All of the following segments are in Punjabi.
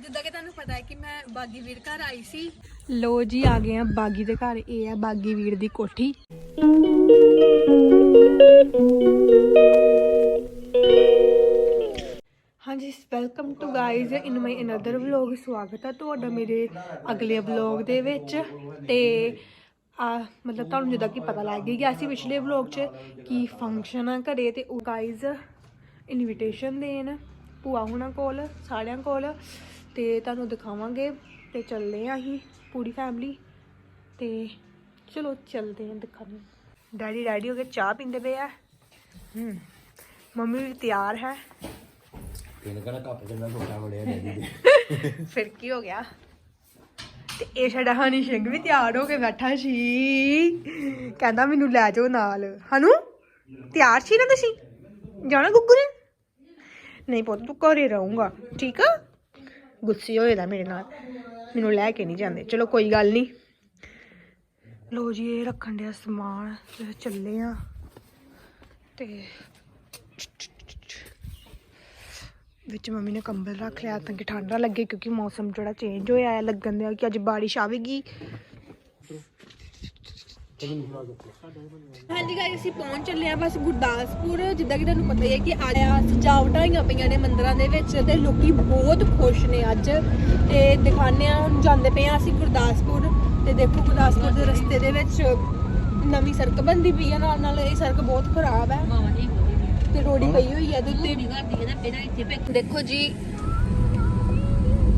ਜਿੱਦਾਂ ਕਿ ਤੁਹਾਨੂੰ ਪਤਾ ਹੈ ਕਿ ਮੈਂ ਬਾਗੀ ਵੀਰ ਘਰ ਆਈ ਸੀ। ਲੋ ਜੀ, ਆ ਗਏ ਆ ਬਾਗੀ ਦੇ ਘਰ। ਇਹ ਆ ਬਾਗੀ ਵੀਰ ਦੀ ਕੋਠੀ। ਹਾਂਜੀ welcome to guys in my another vlog ਸਵਾਗਤ ਹੈ ਤੁਹਾਡਾ ਮੇਰੇ ਅਗਲੇ ਵਲੌਗ ਦੇ ਵਿੱਚ। ਤੇ ਆ, ਮਤਲਬ ਤੁਹਾਨੂੰ ਜਿੱਦਾਂ ਕਿ ਪਤਾ ਲੱਗ ਹੀ ਗਿਆ ਸੀ ਪਿਛਲੇ ਵਲੌਗ 'ਚ ਕੀ ਫੰਕਸ਼ਨ ਆ ਘਰੇ ਤੇ ਉਹ ਗਾਇਜ਼ ਇਨਵੀਟੇਸ਼ਨ ਦੇਣ। ਭੂਆ ਹੁਣਾਂ ਕੋਲ, ਸਾਰਿਆਂ ਕੋਲ। ਤੇ ਤੁਹਾਨੂੰ ਦਿਖਾਵਾਂਗੇ ਤੇ ਚੱਲਦੇ ਆ ਅਸੀਂ ਪੂਰੀ ਫੈਮਿਲੀ ਤੇ ਚਲੋ ਚੱਲਦੇ ਆ ਦਿਖਾਣੇ ਡੈਡੀ ਰੈਡੀ ਹੋ ਕੇ ਚਾਹ ਪੀਂਦੇ ਪਏ ਆ। ਹੂੰ ਮੰਮੀ ਵੀ ਤਿਆਰ ਹੈ। ਤੈਨੂੰ ਕਹਿੰਦਾ ਕੱਪ ਕਿੰਨਾ ਛੋਟਾ ਬੜਿਆ ਡੈਡੀ ਦੇ। ਫਿਰ ਕੀ ਹੋ ਗਿਆ? ਤੇ ਇਹ ਸਾਡਾ ਹਨੀ ਸਿੰਘ ਵੀ ਤਿਆਰ ਹੋ ਕੇ ਬੈਠਾ ਸੀ। ਕਹਿੰਦਾ ਮੈਨੂੰ ਲੈ ਜਾਓ ਨਾਲ। ਹਨੂ ਤਿਆਰ ਸੀ ਨਾ ਤੁਸੀਂ? ਜਾਣਾ ਗੁੱਗੂ ਨੇ? ਨਹੀਂ ਪੁੱਤ ਤੂੰ ਘਰੇ ਰਹੂੰਗਾ ਠੀਕ ਆ? ਗੁੱਸੇ ਹੋਏ ਦਾ ਮੇਰੇ ਨਾਲ। ਮੈਨੂੰ ਲੈ ਕੇ ਨਹੀਂ ਜਾਂਦੇ। ਚਲੋ ਕੋਈ ਗੱਲ ਨਹੀਂ। ਲੋ ਜੀ, ਇਹ ਰੱਖਣ ਡਿਆ ਸਮਾਨ। ਚੱਲੇ ਆ। ਤੇ ਵਿੱਚ ਮੰਮੀ ਨੇ ਕੰਬਲ ਰੱਖ ਲਿਆ ਤਾਂ ਕਿ ਠੰਡਾ ਲੱਗੇ, ਕਿਉਂਕਿ ਮੌਸਮ ਜਿਹੜਾ ਚੇਂਜ ਹੋਇਆ ਹੈ, ਲੱਗਣ ਦਿਆ ਕਿ ਅੱਜ ਬਾਰਿਸ਼ ਆਵੇਗੀ। ਹਾਂਜੀ ਗਾਇਸ ਅਸੀਂ ਪਹੁੰਚ ਚੱਲੇ ਆ ਬਸ ਗੁਰਦਾਸਪੁਰ, ਜਿੱਦਾਂ ਕਿ ਤੁਹਾਨੂੰ ਪਤਾ ਹੀ ਹੈ ਕਿ ਆਇਆ ਸਜਾਵਟਾਂ ਹੋਈਆਂ ਪਈਆਂ ਨੇ ਮੰਦਰਾਂ ਦੇ ਵਿੱਚ ਤੇ ਲੋਕੀ ਬਹੁਤ ਖੁਸ਼ ਨੇ ਅੱਜ। ਤੇ ਦਿਖਾਣੇ ਆ ਹੁਣ ਜਾਂਦੇ ਪਏ ਆ ਅਸੀਂ ਗੁਰਦਾਸਪੁਰ ਤੇ ਦੇਖੋ ਗੁਰਦਾਸਪੁਰ ਦੇ ਰਸਤੇ ਦੇ ਵਿੱਚ ਨਵੀਂ ਸੜਕ ਬਣਦੀ ਪਈ ਆ ਨਾਲ ਨਾਲ, ਇਹ ਸੜਕ ਬਹੁਤ ਖਰਾਬ ਹੈ। ਤੇ ਰੋੜੀ ਪਈ ਹੋਈ ਹੈ ਇਹਦੇ ਦੇਖੋ ਜੀ,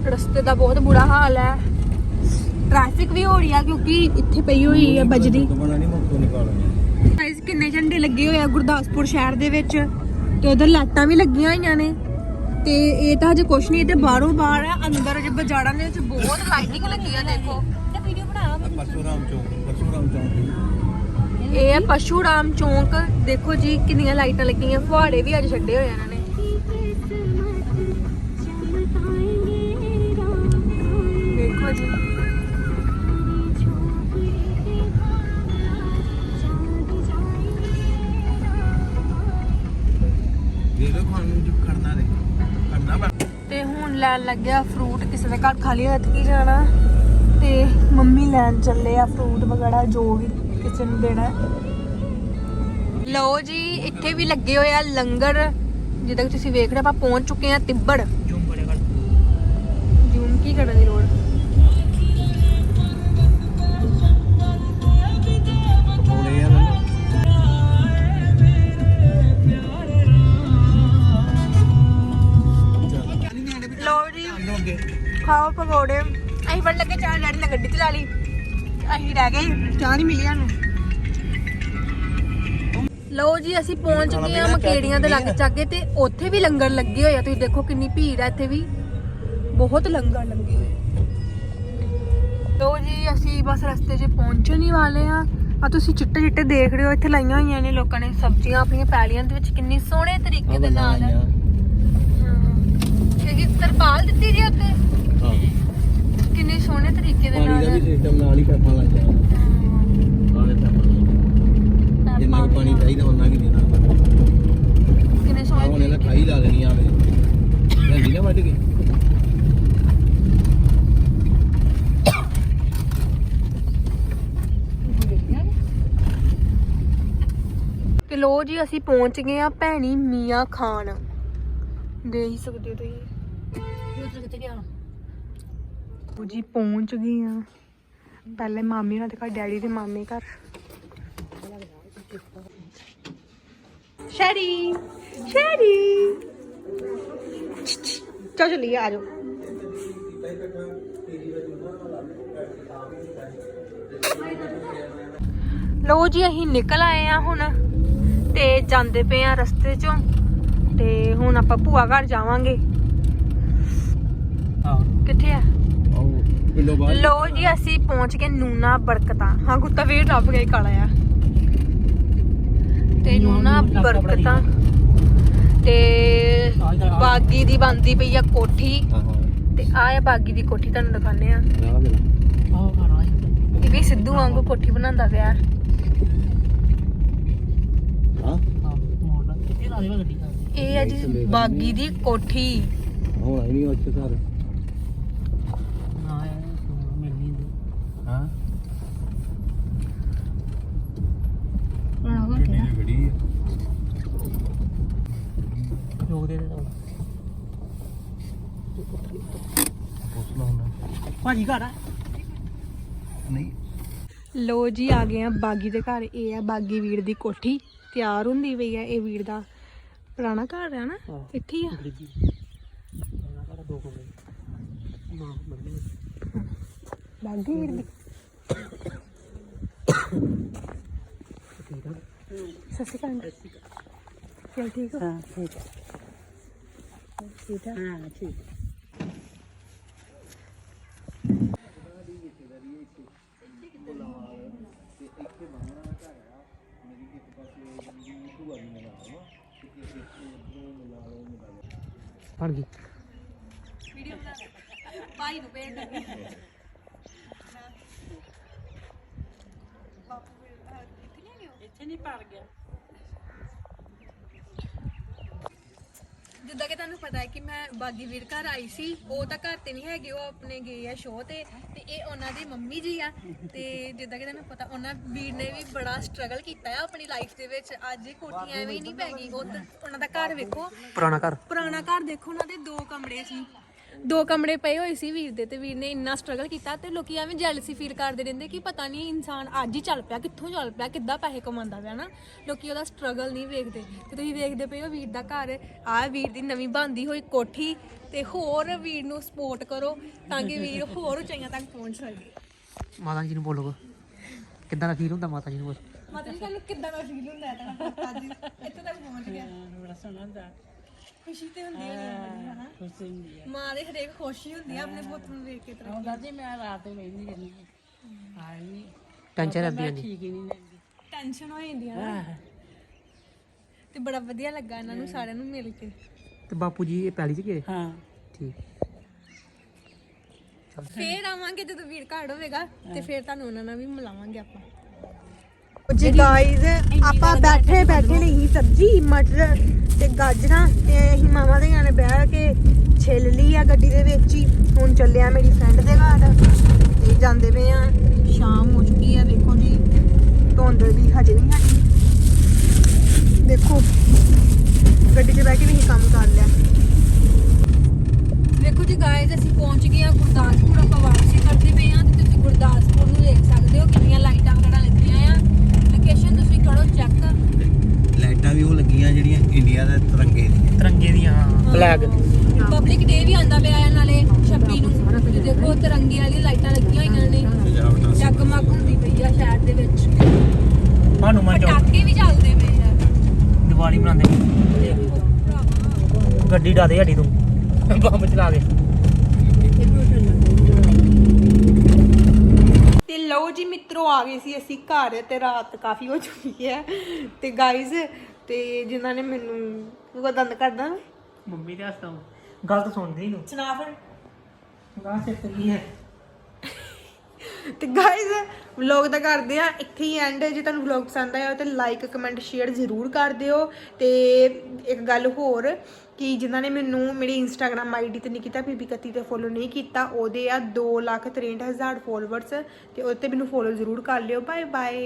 ਰਸਤੇ ਦਾ ਬਹੁਤ ਬੁਰਾ ਹਾਲ ਹੈ। ਟ੍ਰੈਫਿਕ ਵੀ ਹੋ ਰਹੀ ਆ ਕਿਉਂਕਿ ਇੱਥੇ ਪਈ ਹੋਈ ਹੈ ਬਜਰੀ। ਗਾਇਸ ਕਿੰਨੇ ਝੰਡੇ ਲੱਗੇ ਹੋਏ ਆ ਗੁਰਦਾਸਪੁਰ ਸ਼ਹਿਰ ਦੇ ਵਿੱਚ ਤੇ ਉਧਰ ਲਾਈਟਾਂ ਵੀ ਲੱਗੀਆਂ ਹੋਈਆਂ ਨੇ। ਤੇ ਇਹ ਤਾਂ ਹਜੇ ਕੁਛ ਨਹੀਂ ਇਹ ਤੇ ਬਾਹਰੋਂ ਬਾਹਰ ਆ ਅੰਦਰ ਜੇ ਬਾਜ਼ਾਰਾਂ ਦੇ ਵਿੱਚ ਬਹੁਤ ਲਾਈਟਿੰਗ ਲੱਗੀ ਆ ਦੇਖੋ। ਤੇ ਵੀਡੀਓ ਬਣਾ ਪਰਸ਼ੂਰਾਮ ਚੌਂਕ ਪਰਸ਼ੂਰਾਮ ਚੌਂਕ ਇਹ ਹੈ ਪਸ਼ੂਰਾਮ ਚੌਂਕ। ਦੇਖੋ ਜੀ ਕਿੰਨੀਆਂ ਲਾਈਟਾਂ ਲੱਗੀਆਂ ਫੁਹਾਰੇ ਵੀ ਅੱਜ ਛੱਡੇ ਹੋਏ ਆ ਇਹਨਾਂ ਨੇ। ਹੁਣ ਲੈਣ ਲੱਗਿਆ ਫਰੂਟ ਕਿਸੇ ਦੇ ਘਰ ਖਾਲੀ ਹੱਥ ਕੀ ਜਾਣਾ? ਤੇ ਮੰਮੀ ਲੈਣ ਚੱਲੇ ਆ ਫਰੂਟ ਵਗੈਰਾ, ਜੋ ਵੀ ਕਿਸੇ ਨੂੰ ਦੇਣਾ ਲਓ ਜੀ, ਇੱਥੇ ਵੀ ਲੱਗੇ ਹੋਏ ਆ ਲੰਗਰ, ਜਿੱਦਾਂ ਕਿ ਤੁਸੀਂ ਵੇਖ ਰਹੇ ਆਪਾਂ ਪਹੁੰਚ ਚੁੱਕੇ ਆ ਤਿੱਬੜ। ਚਾਹ ਡੈਡੀ ਨੇ ਗੱਡੀ ਚਲਾ ਲਈ। ਅਸੀਂ ਰਹਿ ਗਏ ਚਾਹ ਨਹੀਂ ਮਿਲੀ ਸਾਨੂੰ। ਲਓ ਜੀ ਅਸੀਂ ਪਹੁੰਚ ਗਏ ਆ ਮਕੇੜੀਆਂ ਦੇ ਲਾਗੇ ਚਾਗੇ ਤੇ ਉੱਥੇ ਵੀ ਲੰਗਰ ਲੱਗੇ ਹੋਏ ਆ। ਤੁਸੀਂ ਦੇਖੋ ਕਿੰਨੀ ਭੀੜ ਆ ਇੱਥੇ ਵੀ। ਬਹੁਤ ਲੰਗਰ ਲੱਗੇ ਹੋਏ ਲਓ ਜੀ ਅਸੀਂ ਬਸ ਰਸਤੇ 'ਚ ਪਹੁੰਚਣ ਹੀ ਵਾਲੇ ਆ ਆ ਤੁਸੀਂ ਚਿੱਟੇ ਚਿੱਟੇ ਦੇਖ ਰਹੇ ਹੋ ਇੱਥੇ ਲਾਈਆਂ ਹੋਈਆਂ ਨੇ ਲੋਕਾਂ ਨੇ ਸਬਜ਼ੀਆਂ ਆਪਣੀਆਂ ਪੈਲੀਆਂ ਦੇ ਵਿੱਚ। ਕਿੰਨੀ ਸੋਹਣੇ ਤਰੀਕੇ ਦੇ ਨਾਲ। ਹਾਂ। ਕਿਉਂਕਿ ਤਰਪਾਲ ਦਿੱਤੀ ਜੀ ਉੱਤੇ। ਹਾਂ। ਕਿੰਨੇ ਸੋਹਣੇ ਤਰੀਕੇ ਦੇ ਪਾਣੀ ਦਾ ਨਾਲ ਵੀ ਸਿਸਟਮ ਨਾਲ ਹੀ ਪੈਪਾਂ ਲੱਗ ਗਿਆ ਨਾਲੇ ਪੈਪਾਂ ਜਿੰਨਾ ਕੁ ਪਾਣੀ ਚਾਹੀਦਾ ਉਹਨਾਂ ਕੀ ਦੇਣਾ। ਕਿੰਨੇ ਆ ਸੋਹਣੇ ਹੁਣ ਇਹਨਾਂ ਖਾਈ ਲਾ ਦੇਣੀ ਆਵੇ ਲੈਂਦੀ ਨਾ ਵੱਢ ਕੇ। ਤੇ ਲੋ ਜੀ ਅਸੀਂ ਪਹੁੰਚ ਗਏ ਆ ਭੈਣੀ ਮੀਆਂ ਖਾਨ ਦੇ ਹੀ ਸਕਦੇ ਹੋ ਤੁਸੀਂ। ਉਹ ਜੀ ਪਹੁੰਚ ਗਏ ਆ। ਪਹਿਲੇ ਮਾਮੀ ਨਾਲ ਤੇ ਘਰ ਡੈਡੀ ਦੇ ਮਾਮੇ ਘਰ। ਸ਼ੈਰੀ ਸ਼ੈਰੀ। ਚਲ ਚਲੀਏ ਆ ਜਾਓ। ਲੋ ਜੀ ਅਸੀਂ ਨਿਕਲ ਆਏ ਆ ਹੁਣ ਤੇ ਜਾਂਦੇ ਪਏ ਆ ਰਸਤੇ ਚੋਂ ਤੇ ਹੁਣ ਆਪਾਂ ਭੂਆ ਘਰ ਜਾਵਾਂਗੇ। ਹਾਂ। ਕਿੱਥੇ ਆ? ਆਓ ਪਿੰਡੋਂ ਬਾਹਰ ਲੋ ਜੀ ਅਸੀਂ ਪਹੁੰਚ ਗਏ ਨੂਨਾ ਬਰਕਤਾਂ। ਹਾਂ ਕੁੱਤਾ ਵੀਰ ਲੱਭ ਗਿਆ ਕਾਲਾ ਆ। ਤੇ ਨੂਨਾ ਬਰਕਤਾਂ ਤੇ ਬਾਗੀ ਦੀ ਬੰਦੀ ਪਈ ਆ ਕੋਠੀ। ਤੇ ਆ ਆ ਬਾਗੀ ਦੀ ਕੋਠੀ ਤੁਹਾਨੂੰ ਦਿਖਾਣੇ ਆ ਇਹ। ਵੀ ਸਿੱਧੂ ਵਾਂਗੂ ਕੋਠੀ ਬਣਾਉਂਦਾ ਪਿਆ। ਹਾਂ? ਇਹ ਆ ਜੀ ਬਾਗੀ ਦੀ ਕੋਠੀ। ਹੁਣ ਆਈ ਨਹੀਂ ਉੱਥੇ ਘਰ ਹਾਂ ਆਹੋ ਗੱਡੀ ਤੇ ਖੜੀ ਹੈ ਦੇ ਦੇ ਲਾ ਹੁਣ ਭਾਜੀ ਘਰ ਆ? ਨਹੀਂ। ਲੋ ਜੀ ਆ ਗਏ ਆ ਬਾਗੀ ਦੇ ਘਰ। ਇਹ ਆ ਬਾਗੀ ਵੀਰ ਦੀ ਕੋਠੀ। ਤਿਆਰ ਹੁੰਦੀ ਪਈ ਆ ਇਹ ਵੀਰ ਦਾ। ਪੁਰਾਣਾ ਘਰ ਆ ਨਾ? ਹਾਂ। ਇੱਥੇ ਹੀ ਆ। ਗਰੀਬੀ ਉਹਨਾਂ ਘਰ ਦੋ ਕਮਰੇ ਮਾਂ ਮੰਮੀ ਬਾਗੀ ਵੀਰ ਦੀ। ਠੀਕ ਆ। ਚਲ ਹੋ ਹਾਂ ਠੀਕ ਆ। ਠੀਕ ਆ? ਹਾਂ ਠੀਕ ਬਣ ਗਈ। ਵੀਡੀਓ ਬਣਾ ਭਾਈ ਨੂੰ ਭੇਜ ਦੇ ਇੱਥੇ ਨਹੀਂ ਪੜ ਗਿਆ। ਜਿੱਦਾਂ ਕਿ ਤੁਹਾਨੂੰ ਪਤਾ ਹੈ ਕਿ ਮੈਂ ਬਾਗੀ ਵੀਰ ਘਰ ਆਈ ਸੀ ਉਹ ਤਾਂ ਘਰ ਤੇ ਨਹੀਂ ਹੈਗੇ ਉਹ ਆਪਣੇ ਗਏ ਆ ਸ਼ੋਅ ਤੇ ਤੇ ਇਹ ਉਹਨਾਂ ਦੀ ਮੰਮੀ ਜੀ ਆ। ਤੇ ਜਿੱਦਾਂ ਕਿ ਤੁਹਾਨੂੰ ਪਤਾ ਉਹਨਾਂ ਵੀਰ ਨੇ ਵੀ ਬੜਾ ਸਟਰਗਲ ਕੀਤਾ ਆ ਆਪਣੀ ਲਾਈਫ ਦੇ ਵਿੱਚ। ਅੱਜ ਇਹ ਕੋਠੀ ਐਵੇਂ ਹੀ ਨਹੀਂ ਪੈ ਗਈ ਉਹ ਤਾਂ- ਉਹਨਾਂ ਦਾ ਘਰ ਵੇਖੋ। ਪੁਰਾਣਾ ਘਰ। ਪੁਰਾਣਾ ਘਰ ਦੇਖੋ ਉਹਨਾਂ ਦੇ ਦੋ ਕਮਰੇ ਸੀ। ਦੋ ਕਮਰੇ ਪਏ ਹੋਏ ਸੀ ਵੀਰ ਦੇ ਤੇ ਵੀਰ ਨੇ ਇੰਨਾ ਸਟਰਗਲ ਕੀਤਾ ਤੇ ਲੋਕੀ ਐਵੇਂ ਜੈਲਸੀ ਫੀਲ ਕਰਦੇ ਰਹਿੰਦੇ ਕਿ ਪਤਾ ਨਹੀਂ ਇਨਸਾਨ ਅੱਜ ਹੀ ਚੱਲ ਪਿਆ ਕਿੱਥੋਂ ਚੱਲ ਪਿਆ ਕਿੱਦਾਂ ਪੈਸੇ ਕਮਾਉਂਦਾ ਪਿਆ ਨਾ। ਲੋਕੀ ਉਹਦਾ ਸਟਰਗਲ ਨਹੀਂ ਵੇਖਦੇ। ਤੇ ਤੁਸੀਂ ਵੇਖਦੇ ਪਏ ਹੋ ਵੀਰ ਦਾ ਘਰ ਆਹ ਵੀਰ ਦੀ ਨਵੀਂ ਬਣਦੀ ਹੋਈ ਕੋਠੀ ਤੇ ਹੋਰ ਵੀਰ ਨੂੰ ਸਪੋਰਟ ਕਰੋ ਤਾਂ ਕਿ ਵੀਰ ਹੋਰ ਉਚਾਈਆਂ ਤੱਕ ਪਹੁੰਚ ਸਕੇ। ਮਾਤਾ ਜੀ ਨੂੰ ਬੋਲੋਗੇ ਕਿੱਦਾਂ ਦਾ ਫੀਲ ਹੁੰਦਾ ਮਾਤਾ ਜੀ ਨੂੰ ਬੋਲ? ਮਤਲਬ ਤੁਹਾਨੂੰ ਕਿੱਦਾਂ ਦਾ ਫੀਲ ਹੁੰਦਾ ਹੈ ਤੁਹਾਡਾ ਅੱਜ ਇੱਥੇ ਤੱਕ ਪਹੁੰਚ ਗਿਆ। ਬੜਾ ਸੋਹਣਾ ਹੁੰਦਾ। ਖੁਸ਼ੀ ਤੇ ਹੁੰਦੀ ਹੈ ਹਨਾ? ਖੁਸ਼ੀ ਹੁੰਦੀ ਹੈ ਮਾਂ ਦੇ ਹਰੇਕ ਖੁਸ਼ੀ ਹੁੰਦੀ ਹੈ ਆਪਣੇ ਪੁੱਤ ਨੂੰ ਵੇਖ ਕੇ ਤਰ੍ਹਾਂ ਆਉਂਦਾ ਜੀ ਮੈਂ ਰਾਤ ਨੂੰ ਵੇਖਦੀ ਰਹਿੰਦੀ ਹਾਂ। ਨਹੀਂ ਟੈਨਸ਼ਨ ਰਹਿੰਦੀ ਹਾਂਜੀ ਠੀਕ ਹੀ ਨਹੀਂ ਲੈਂਦੀ ਟੈਨਸ਼ਨ ਹੋ ਜਾਂਦੀ ਆ ਨਾ। ਤੇ ਬੜਾ ਵਧੀਆ ਲੱਗਾ ਇਹਨਾਂ ਨੂੰ ਸਾਰਿਆਂ ਨੂੰ ਮਿਲ ਕੇ। ਤੇ ਬਾਪੂ ਜੀ ਇਹ ਪੈਲੀ ਚ ਗਏ? ਹਾਂ। ਠੀਕ। ਫੇਰ ਆਵਾਂਗੇ ਜਦੋਂ ਵੀਰ ਘਰ ਹੋਵੇਗਾ ਤੇ ਫੇਰ ਤੁਹਾਨੂੰ ਉਹਨਾਂ ਨਾਲ ਵੀ ਮਿਲਾਵਾਂਗੇ ਆਪਾਂ। ਜੀ ਗਾਇਜ਼ ਆਪਾਂ ਬੈਠੇ ਬੈਠੇ ਲਈ ਸਬਜੀ ਮਟਰ ਤੇ ਗਾਜਰਾਂ ਤੇ ਅਸੀਂ ਮਾਮਾ ਦੇ ਨੇ ਬਹਿ ਕੇ ਛਿੱਲ ਲਈ ਆ ਗੱਡੀ ਦੇ ਵਿੱਚ ਹੀ। ਹੁਣ ਚੱਲਿਆ ਮੇਰੀ ਫਰੈਂਡ ਦੇ ਘਰ ਤੇ ਜਾਂਦੇ ਪਏ ਆ। ਸ਼ਾਮ ਹੋ ਚੁੱਕੀ ਆ ਦੇਖੋ ਜੀ। ਧੁੰਦ ਵੀ ਹਜੇ ਨਹੀਂ ਹਟੀ ਦੇਖੋ ਗੱਡੀ 'ਚ ਬਹਿ ਕੇ ਵੀ ਅਸੀਂ ਕੰਮ ਕਰ ਲਿਆ। ਵੇਖੋ ਜੀ ਗਾਇਜ਼ ਅਸੀਂ ਪਹੁੰਚ ਗਏ ਆ ਗੁਰਦਾਸਪੁਰ ਆਪਾਂ ਵਾਪਸੀ ਕਰਦੇ ਪਏ ਆ ਤੇ ਤੁਸੀਂ ਗੁਰਦਾਸਪੁਰ ਨੂੰ ਦੇਖ ਸਕਦੇ ਹੋ ਕਿੰਨੀਆਂ ਲਾਈਟਾਂ ਵਗੈਰਾ ਲੱਗੀਆਂ ਆ ਲੋਕੇਸ਼ਨ ਤੁਸੀਂ ਕਰੋ ਚੈੱਕ ਲਾਈਟਾਂ ਵੀ ਉਹ ਲੱਗੀਆਂ ਜਿਹੜੀਆਂ ਇੰਡੀਆ ਦੇ ਤਿਰੰਗੇ ਦੀਆਂ ਤਿਰੰਗੇ ਦੀਆਂ ਫਲੈਗ ਪਬਲਿਕ ਡੇ ਵੀ ਆਂਦਾ ਪਿਆ ਆ ਨਾਲੇ 26 ਨੂੰ। ਤੇ ਦੇਖੋ ਤਿਰੰਗੇ ਵਾਲੀ ਲਾਈਟਾਂ ਲੱਗੀਆਂ ਹੋਈਆਂ ਨੇ। ਜਗਮਗ ਹੁੰਦੀ ਪਈ ਆ ਸ਼ਹਿਰ ਦੇ ਵਿੱਚ। ਹਨੂੰਮਾਨ ਚੌਕ। ਪਟਾਕੇ ਵੀ ਚੱਲਦੇ ਪਏ ਆ। ਦੀਵਾਲੀ ਮਨਾਉਂਦੇ ਗੱਡੀ ਡਾ ਦੇ ਹੱਡੀ ਤੂੰ। ਬੰਬ ਚਲਾ ਦੇ। ਤੇ ਲਓ ਜੀ ਮਿੱਤਰੋ ਆ ਗਏ ਸੀ ਅਸੀਂ ਘਰ ਤੇ ਰਾਤ ਕਾਫੀ ਹੋ ਚੁੱਕੀ ਹੈ। ਤੇ ਗਾਇਜ਼ ਤੇ ਜਿਨ੍ਹਾਂ ਨੇ ਮੈਨੂੰ ਉਹ ਦੰਦ ਕੱਢਦਾ ਨਾ। ਮੰਮੀ ਦੇ ਹੱਸਦਾ ਗਲਤ ਸੁਣਦੀ ਨੂੰ ਸੁਣਾ ਫਿਰ। ਗਾਂ ਸੇ ਕੀ ਹੈ? ਤੇ ਗਾਇਜ਼ ਵਲੌਗ ਦਾ ਕਰਦੇ ਆ ਇੱਥੇ ਹੀ ਐਂਡ ਜੇ ਤੁਹਾਨੂੰ ਵਲੌਗ ਪਸੰਦ ਆਇਆ ਤੇ ਲਾਈਕ ਕਮੈਂਟ ਸ਼ੇਅਰ ਜ਼ਰੂਰ ਕਰ ਦਿਓ। ਤੇ ਇੱਕ ਗੱਲ ਹੋਰ ਕਿ ਜਿਨ੍ਹਾਂ ਨੇ ਮੈਨੂੰ ਮੇਰੀ ਇੰਸਟਾਗ੍ਰam ਆਈਡੀ ਤੇ ਨਿਕਿਤਾ ਬੀਬੀ ਕੱਤੀ ਤੇ ਫੋਲੋ ਨਹੀਂ ਕੀਤਾ ਉਹਦੇ ਆ 263000 ਫੋਲੋਵਰਸ ਤੇ ਉਹਦੇ ਤੇ ਮੈਨੂੰ ਫੋਲੋ ਜ਼ਰੂਰ ਕਰ ਲਿਓ। Bye bye